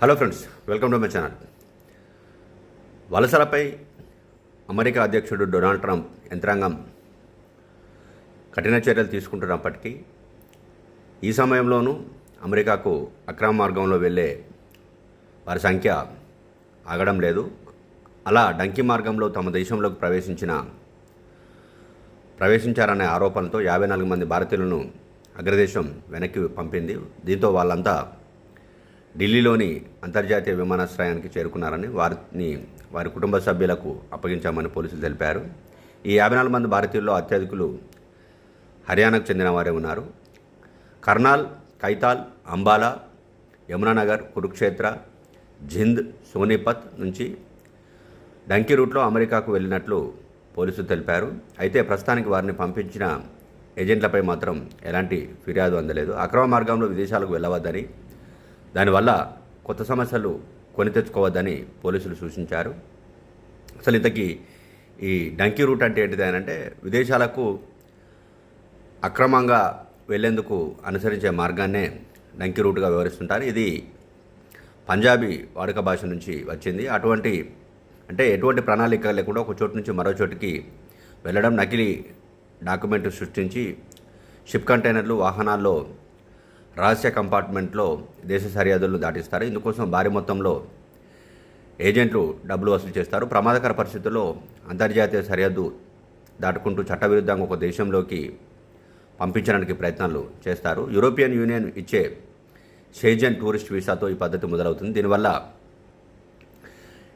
Hello friends welcome to my channel వలసలపై America అధ్యక్షుడు Donald Trump యంత్రాంగం కఠిన చర్యలు తీసుకుంటున్నప్పటికీ ఈ సమయంలోనూ అమెరికాకు అక్రమ మార్గంలో వెళ్ళే వారి సంఖ్య ఆగడం లేదు. అలా డంకి మార్గంలో తమ దేశంలోకి ప్రవేశించిన ప్రవేశించారనే ఆరోపణలతో యాభై నాలుగు మంది భారతీయులను అగ్రదేశం వెనక్కి పంపింది. దీంతో వాళ్ళంతా ఢిల్లీలోని అంతర్జాతీయ విమానాశ్రయానికి చేరుకున్నారని వారిని వారి కుటుంబ సభ్యులకు అప్పగించామని పోలీసులు తెలిపారు. ఈ యాభై నాలుగు మంది భారతీయుల్లో అత్యధికులు హర్యానాకు చెందిన వారే ఉన్నారు. కర్నాల్ కైతాల్ అంబాలా యమునానగర్ కురుక్షేత్ర జింద్ సోనీపత్ నుంచి డంకీ రూట్లో అమెరికాకు వెళ్ళినట్లు పోలీసులు తెలిపారు. అయితే ప్రస్తుతానికి వారిని పంపించిన ఏజెంట్లపై మాత్రం ఎలాంటి ఫిర్యాదు అందలేదు. అక్రమ మార్గంలో విదేశాలకు వెళ్ళవద్దని దానివల్ల కొత్త సమస్యలు కొని తెచ్చుకోవద్దని పోలీసులు సూచించారు. అసలు ఇంతకీ ఈ డంకీ రూట్ అంటే ఏంటిది అని అంటే విదేశాలకు అక్రమంగా వెళ్ళేందుకు అనుసరించే మార్గాన్నే డంకీ రూట్గా వివరిస్తుంటారు. ఇది పంజాబీ వాడుక భాష నుంచి వచ్చింది. అటువంటి అంటే ఎటువంటి ప్రణాళిక లేకుండా ఒక చోటు నుంచి మరో చోటుకి వెళ్ళడం నకిలీ డాక్యుమెంట్ సృష్టించి షిప్ కంటైనర్లు వాహనాల్లో రహస్య కంపార్ట్మెంట్లో దేశ సరిహద్దులను దాటిస్తారు. ఇందుకోసం భారీ మొత్తంలో ఏజెంట్లు డబ్బులు వసూలు చేస్తారు. ప్రమాదకర పరిస్థితుల్లో అంతర్జాతీయ సరిహద్దు దాటుకుంటూ చట్టవిరుద్ధంగా ఒక దేశంలోకి పంపించడానికి ప్రయత్నాలు చేస్తారు. యూరోపియన్ యూనియన్ ఇచ్చే షేజన్ టూరిస్ట్ వీసాతో ఈ పద్ధతి మొదలవుతుంది. దీనివల్ల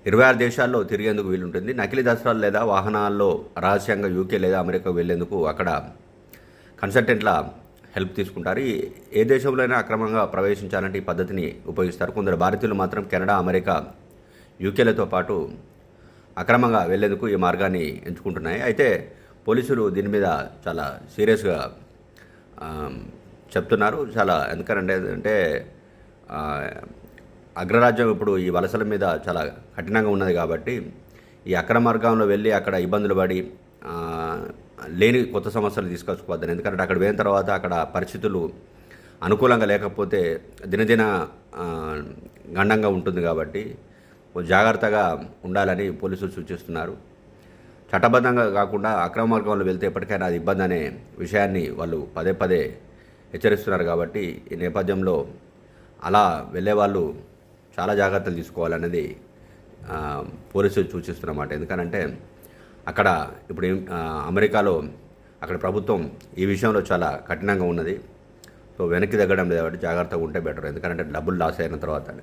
ఇరవై ఆరు దేశాల్లో తిరిగేందుకు వీలుంటుంది. నకిలీ దసరాలు లేదా వాహనాల్లో రహస్యంగా యూకే లేదా అమెరికా వెళ్ళేందుకు అక్కడ కన్సల్టెంట్ల హెల్ప్ తీసుకుంటారు. ఏ ఏ దేశంలోనైనా అక్రమంగా ప్రవేశించాలంటే ఈ పద్ధతిని ఉపయోగిస్తారు. కొందరు భారతీయులు మాత్రం కెనడా అమెరికా యూకేలతో పాటు అక్రమంగా వెళ్ళేందుకు ఈ మార్గాన్ని ఎంచుకుంటున్నాయి. అయితే పోలీసులు దీని మీద చాలా సీరియస్గా చెప్తున్నారు. చాలా ఎందుకనంటే అంటే అగ్రరాజ్యం ఇప్పుడు ఈ వలసల మీద చాలా కఠినంగా ఉన్నది కాబట్టి ఈ అక్రమ మార్గంలో వెళ్ళి అక్కడ ఇబ్బందులు పడి లేని కొత్త సమస్యలు తీసుకొచ్చుకోవద్దని. ఎందుకంటే అక్కడ పోయిన తర్వాత అక్కడ పరిస్థితులు అనుకూలంగా లేకపోతే దినదిన గండంగా ఉంటుంది కాబట్టి జాగ్రత్తగా ఉండాలని పోలీసులు సూచిస్తున్నారు. చట్టబద్ధంగా కాకుండా అక్రమ మార్గంలో వెళ్తే ఎప్పటికైనా అది ఇబ్బంది అనే విషయాన్ని వాళ్ళు పదే పదే హెచ్చరిస్తున్నారు కాబట్టి ఈ నేపథ్యంలో అలా వెళ్ళే వాళ్ళు చాలా జాగ్రత్తలు తీసుకోవాలనేది పోలీసులు సూచిస్తున్నమాట. ఎందుకనంటే అక్కడ ఇప్పుడు అమెరికాలో అక్కడ ప్రభుత్వం ఈ విషయంలో చాలా కఠినంగా ఉన్నది. సో వెనక్కి తగ్గడం లేదు కాబట్టి జాగ్రత్తగా ఉంటే బెటర్. ఎందుకంటే డబ్బులు లాస్ అయిన తర్వాత